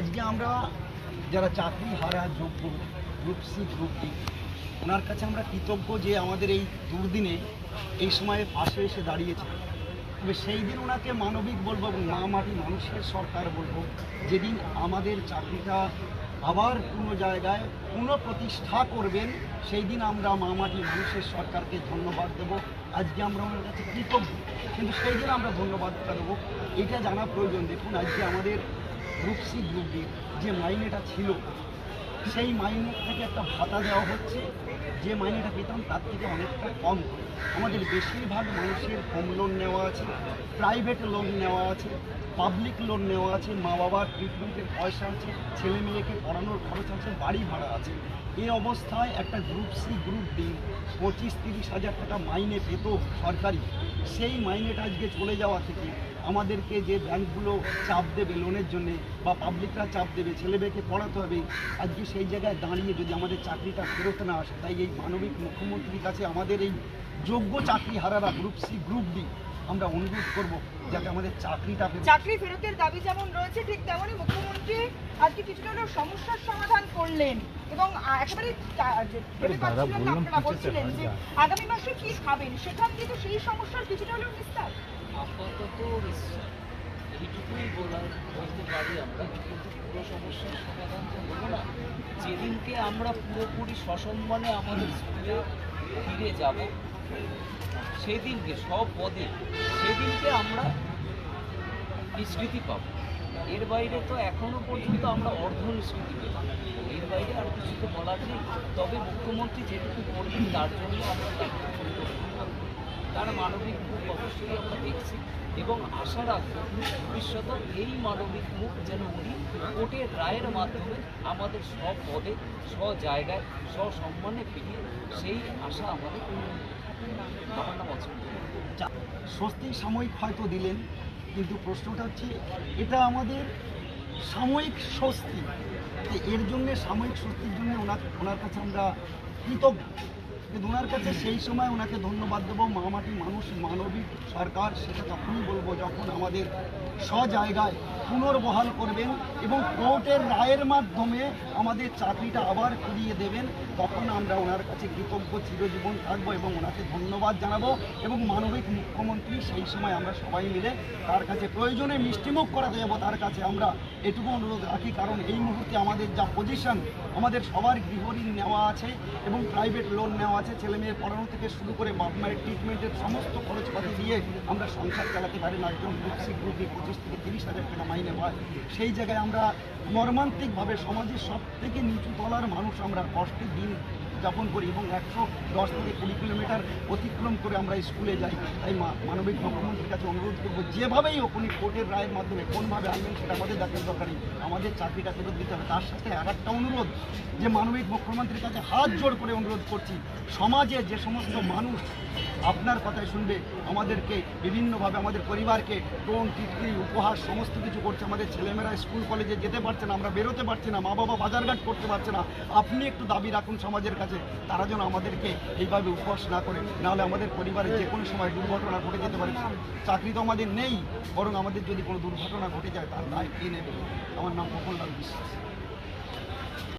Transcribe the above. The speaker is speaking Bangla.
আজকে আমরা যারা চাকরি হারা, যোগ্য গ্রুপ সি গ্রুপ ডি ওনার কাছে আমরা কৃতজ্ঞ যে আমাদের এই দুর্দিনে এই সময়ে পাশে এসে দাঁড়িয়েছে। তবে সেই দিন ওনাকে মানবিক বলব এবং মা মাটি মানুষের সরকার বলব, যেদিন আমাদের চাকরিটা আবার কোনো জায়গায় পুনঃপ্রতিষ্ঠা করবেন, সেই দিন আমরা মা মাটি মানুষের সরকারকে ধন্যবাদ দেবো। আজকে আমরা ওনার কাছে কৃতজ্ঞ, কিন্তু সেই দিন আমরা ধন্যবাদটা দেবো। এটা জানা প্রয়োজন। দেখুন, আজকে আমাদের গ্রুপ সি গ্রুপ ডি যে মাইনেটা ছিল সেই মাইনে থেকে একটা ভাতা দেওয়া হচ্ছে। যে মাইনেটা পেতাম তার থেকে অনেকটা কম। আমাদের বেশিরভাগ মানুষের হোম লোন নেওয়া আছে প্রাইভেট লোন নেওয়া আছে পাবলিক লোন নেওয়া আছে মা বাবার ট্রিটমেন্টের পয়সা আছে ছেলে মেয়েকে পড়ানোর খরচ আছে, বাড়ি ভাড়া আছে। এই অবস্থায় একটা গ্রুপ সি গ্রুপ ডি পঁচিশ তিরিশ হাজার টাকা মাইনে পেত সরকারি। সেই মাইনেটা আজকে চলে যাওয়া থেকে আমাদেরকে যে ব্যাংকগুলো চাপ দেবে লোনের জন্যে বা পাবলিকরা চাপ দেবে ছেলে মেয়েকে পড়াতে হবে, আজকে সেই জায়গায় দাঁড়িয়ে যদি আমাদের চাকরিটা ফেরত না আসে তাই এই মানবিক মুখ্যমন্ত্রীর কাছে আমাদের এই যোগ্য চাকরি হারারা গ্রুপ সি গ্রুপ ডি আমরা অনুরোধ করব যাতে আমাদের চাকরিটা চাকরি ফেরতের দাবি যেমন রয়েছে ঠিক তেমনই মুখ্যমন্ত্রী আজকে কিছুটা হলেও সমস্যার সমাধান করলেন। এবং একেবারে আপনারা বলছিলেন যে আগামী মাসে কি খাবেন? সেখান থেকে সেই সমস্যার কিছুটা হলেও বিস্তার। আপাতত এইটুকুই বলার বলতে পারি আমরা কিন্তু পুরো সমস্যার সমাধান তো হব না। যেদিনকে আমরা পুরোপুরি সসম্মানে আমাদের স্কুলে ফিরে যাব, সেদিনকে, সব পদে, সেদিনকে আমরা নিষ্কৃতি পাবো। এর বাইরে তো এখনও পর্যন্ত আমরা অর্ধ নিষ্কৃতি পেলাম। এর বাইরে আর কিছু তো বলার নেই। তবে মুখ্যমন্ত্রী যেটুকু করবেন তার জন্য আমরা। তার মানবিক মুখ অবশ্যই আমরা দেখছি এবং আশা রাখব ভবিষ্যতে এই মানবিক মুখ যেন উনি কোর্টের রায়ের মাধ্যমে আমাদের সব পদে স্ব জায়গায় স্বসম্মানে ফিরিয়ে সেই আশা আমাদের আমার নাম অচল স্বস্তি সাময়িক হয়তো দিলেন, কিন্তু প্রশ্নটা হচ্ছে, এটা আমাদের সাময়িক স্বস্তি। এর জন্য, সাময়িক স্বস্তির জন্য ওনার ওনার কাছে আমরা কৃতজ্ঞ। কিন্তু ওনার কাছে সেই সময় ওনাকে ধন্যবাদ দেবো। মামাটি মানুষ, মানবিক সরকার, সেটা তখনই বলব, যখন আমাদের স্ব জায়গায় পুনর্বহাল করবেন এবং কোর্টের রায়ের মাধ্যমে আমাদের চাকরিটা আবার ফিরিয়ে দেবেন, তখন আমরা ওনার কাছে কৃতজ্ঞ, চিরজীবন থাকব এবং ওনাকে ধন্যবাদ জানাব এবং মানবিক মুখ্যমন্ত্রী সেই সময় আমরা সবাই মিলে তার কাছে প্রয়োজনে মিষ্টিমুখ করাতে যাব তার কাছে আমরা এটুকু অনুরোধ রাখি, কারণ এই মুহূর্তে আমাদের যা পজিশন আমাদের সবার গৃহঋণ নেওয়া আছে এবং প্রাইভেট লোন নেওয়া আছে, ছেলে মেয়ের পড়ানো থেকে শুরু করে বাপ মায়ের ট্রিটমেন্টের সমস্ত খরচপাতি দিয়ে আমরা সংসার চালাতে পারি না। একজন গ্রুপ সি গ্রুপে পঁচিশ থেকে তিরিশ হাজার টাকা মাইনে পায়। সেই জায়গায় আমরা মর্মান্তিকভাবে সমাজের সব থেকে নিচু তলার মানুষ আমরা কষ্টে দিন যাপন করি এবং একশো দশ থেকে কুড়ি কিলোমিটার অতিক্রম করে আমরা স্কুলে যাই। তাই মানবিক মুখ্যমন্ত্রীর কাছে অনুরোধ করব, যেভাবেই হোক উনি কোর্টের রায়ের মাধ্যমে কোনভাবে আনবেন সেটা আমাদের দেখার দরকারি আমাদের চাকরিটা ফেরত দিতে হবে। তার সাথে আর একটা অনুরোধ, যে মানবিক মুখ্যমন্ত্রীর কাছে হাত জোড় করে অনুরোধ করছি, সমাজে যে সমস্ত মানুষ আপনার কথাই শুনবে, আমাদেরকে বিভিন্নভাবে আমাদের পরিবারকে টোন টিটকিরি উপহার, সমস্ত কিছু করছে। আমাদের ছেলেমেয়েরা স্কুল, কলেজে যেতে পারছে না, আমরা বেরোতে পারছি না মা বাবা বাজারঘাট করতে পারছে না। আপনি একটু দাবি রাখুন সমাজের কাছে। তারা যেন আমাদেরকে এইভাবে উপহাস না করে, নাহলে আমাদের পরিবারে যে কোনো সময় দুর্ঘটনা ঘটে যেতে পারে। চাকরি তো আমাদের নেই, বরং আমাদের যদি কোনো দুর্ঘটনা ঘটে যায়, তার দায় কে নেবে? আমার নাম প্রফুল্লাল বিশ্বাস।